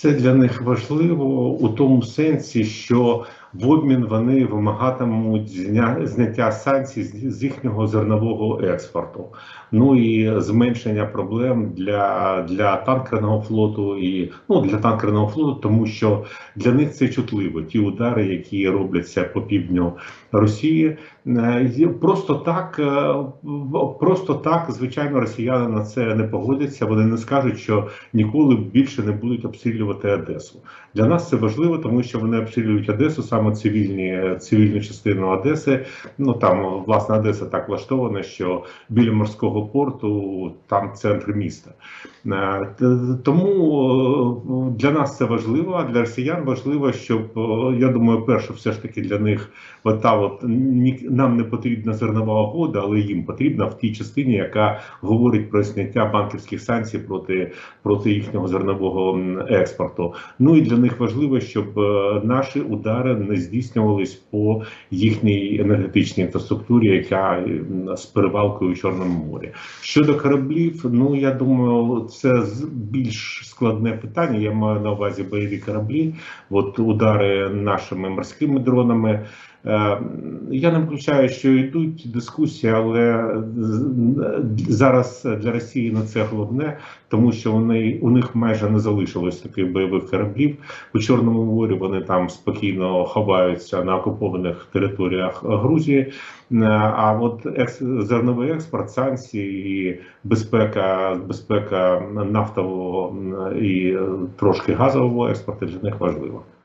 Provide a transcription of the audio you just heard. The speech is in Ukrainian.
Це для них важливо у тому сенсі, що в обмін вони вимагатимуть зня- зняття санкцій з їхнього зернового експорту. Ну і зменшення проблем для, для танкерного флоту і ну для танкерного флоту, тому що для них це чутливо. Ті удари, які робляться по півдню Росії, просто так, е, просто так, звичайно, росіяни на це не погодяться. Вони не скажуть, що ніколи більше не будуть обстрілювати Одесу. Для нас це важливо, тому що вони обстрілюють Одесу, саме цивільні цивільну частину Одеси. Ну там власне Одеса так влаштована, що біля морського порту там центр міста. Е, Тому е, для нас це важливо, а для росіян важливо, щоб е, я думаю, перше, все ж таки для них та от нам не потрібна зернова угода, але їм потрібна в тій частині, яка говорить про зняття банківських санкцій проти, проти їхнього зернового експорту. Ну і для них важливо, щоб наші удари не здійснювались по їхній енергетичній інфраструктурі, яка з перевалкою у Чорному морі. Щодо кораблів, ну я думаю, це більш складне питання. Я маю на увазі бойові кораблі, от удари нашими морськими дронами. Е, Я не виключаю, що йдуть дискусії, але зараз для Росії на це головне, тому що вони у них майже не залишилось таких бойових кораблів у Чорному морі. Вони там спокійно ховаються на окупованих територіях Грузії. Е, А от екс, зерновий експорт, санкції і безпека, безпека нафтового і трошки газового експорту для них важлива.